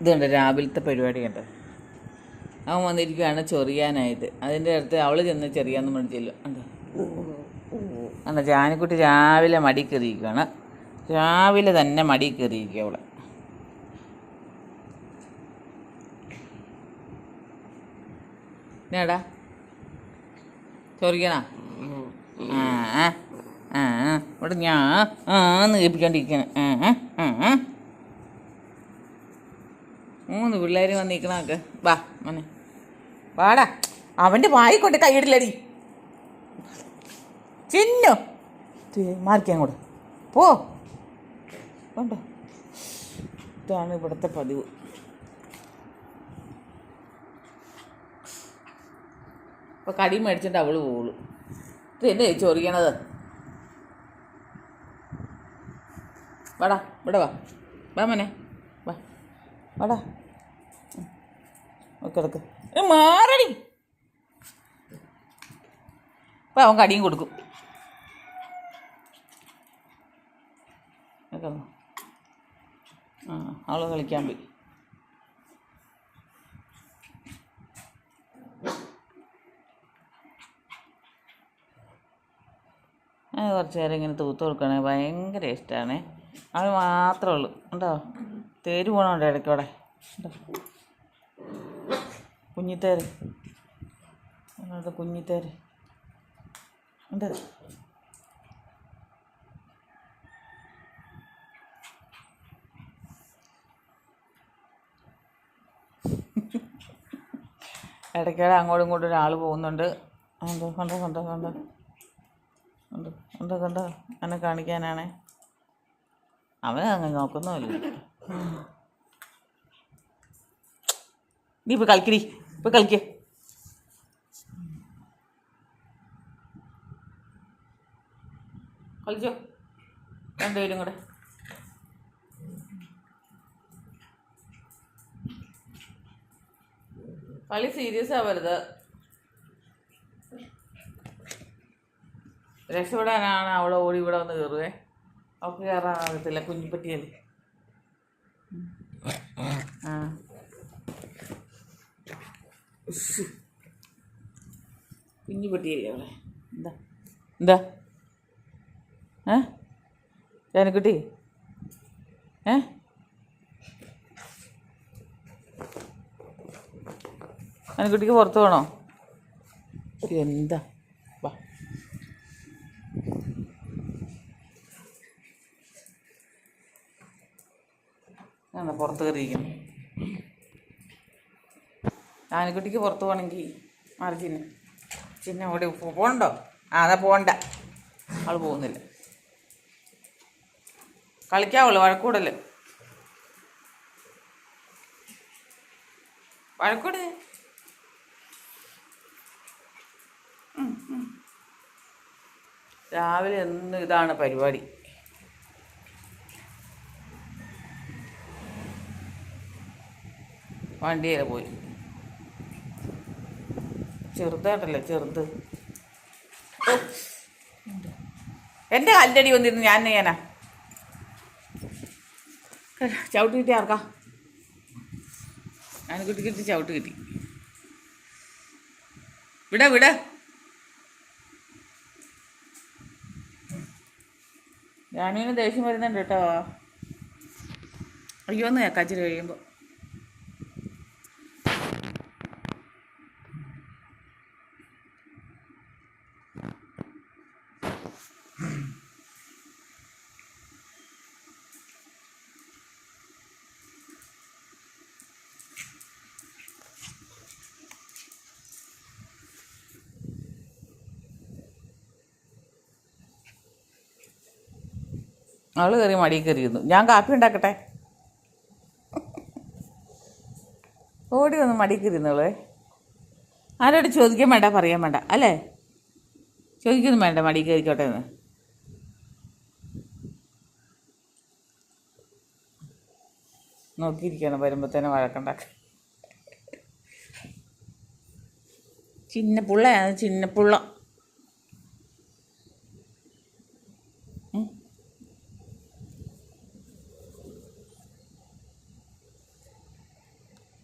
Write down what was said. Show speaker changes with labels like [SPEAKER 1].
[SPEAKER 1] ഇതുണ്ട് രാവിലത്തെ പരിപാടി കണ്ടോ? അവൻ വന്നിരിക്കുകയാണ് ചൊറിയാനായിട്ട്. അതിന്റെ അടുത്ത് അവൾ ചെന്ന് ചെറിയാന്ന് പറഞ്ഞു ചെല്ലും. ഉണ്ടോ അല്ല ജാനിക്കുട്ടി രാവിലെ മടി കയറിയിരിക്കുകയാണ് രാവിലെ തന്നെ മടി കയറിയിരിക്കുക അവളെ. എന്നാടാ? ചൊറിയണ? ആ ആ. ഇവിടെ ഞാൻ ആ എന്ന് ആ ആ. മൂന്ന് പിള്ളേർ വന്നിരിക്കണൊക്കെ വാ മോനെ. വാടാ. അവന്റെ വായി കൊണ്ട് കൈയിടില്ലടി. ചിന്നു. മാറിക്കാൻ കൂടെ. പോ. കണ്ടോ ഇതാണ് ഇവിടുത്തെ പതിവ്. ഇപ്പൊ കടി മേടിച്ചിട്ട് അവൾ പോവുള്ളൂ. ഇത് എന്നെ ചൊറിയണത് വാടാ ഇവിടെ വാ. വാ മോനെ. വാ. വാടാ. കിടക്ക്. മാറടി. അപ്പം അവൻ കടിയും കൊടുക്കും. ആ അവൾ കളിക്കാൻ പോയി. ഞാൻ കുറച്ച് നേരം ഇങ്ങനെ തൂത്ത് കൊടുക്കണേ ഭയങ്കര ഇഷ്ടമാണ് അവന് മാത്രമേ ഉള്ളൂ. ഉണ്ടോ തേര് പോകണുണ്ട് ഇടയ്ക്കോടെ ഉണ്ടോ കുഞ്ഞിത്തേര്. അങ്ങോട്ട് കുഞ്ഞിത്തേര്. ഉണ്ട് ഇടയ്ക്കിടെ അങ്ങോട്ടും ഇങ്ങോട്ടും ഒരാൾ പോകുന്നുണ്ട്. കണ്ടോ കണ്ടോ കണ്ടോ കണ്ടോ. കണ്ടോ കണ്ടോ കണ്ടോ. എന്നെ കാണിക്കാനാണേ. അവനെ അങ്ങനെ നോക്കുന്നുമില്ല. നീ ഇപ്പോൾ ഇപ്പോൾ കളിക്ക. കളിച്ചോ? രണ്ടുപേരും കൂടെ. കളി സീരിയസ് ആവരുത്. രക്ഷപ്പെടാനാണ് അവളെ ഓടി ഇവിടെ വന്ന് കയറുവേ അവൾക്ക് കയറാനാകത്തില്ല കുഞ്ഞിപ്പറ്റിയല്ലേ ആ ഉസ്. കുഞ്ഞിപ്പറ്റിയല്ലേ അവളെ? എന്താ? എന്താ? ഏ? ജാനക്കുട്ടി? ഏ? ജാനക്കുട്ടിക്ക് പുറത്ത് പോകണോ എന്താ? വാ. പുറത്ത് കയറിയിരിക്കുന്നു? ആനക്കുട്ടിക്ക് പുറത്ത് പോകണമെങ്കിൽ മാർജിന്. ചിന്ന അവിടെ പോകണ്ടോ? ആ പോകണ്ട. ആൾ പോകുന്നില്ല. കളിക്കാവുള്ളൂ വഴക്കൂടൽ. വഴക്കൂട്. രാവിലെ എന്നും ഇതാണ് പരിപാടി? വണ്ടിയിൽ പോയി. ചെറുതായിട്ടല്ലേ ചെറുത്. എന്റെ കല്ലടി വന്നിരുന്നു ഞാൻ ചെയ്യാനാ ചവിട്ട് കിട്ടി ആർക്കാ? ഞാൻ കുട്ടി ചവിട്ട് കിട്ടി. വിട വിട. ഞാനിങ്ങനെ ദേഷ്യം വരുന്നുണ്ട് കേട്ടോ. അയ്യോ ഒന്ന് കഴിയുമ്പോൾ അവൾ കയറി മടി കയറിയിരുന്നു. ഞാൻ കാപ്പി ഉണ്ടാക്കട്ടെ? ഓടി വന്ന് മടി കയറിയിരുന്നോളേ ആരോട് ചോദിക്കാൻ വേണ്ട പറയാൻ വേണ്ട അല്ലേ? ചോദിക്കൊന്നും വേണ്ട മടി കയറിക്കോട്ടെ എന്ന്. നോക്കിയിരിക്കണം വരുമ്പോൾ വഴക്കുണ്ടാക്ക ചിന്ന ചിന്നപ്പുള്ളയാണ് ചിന്ന പുള്ള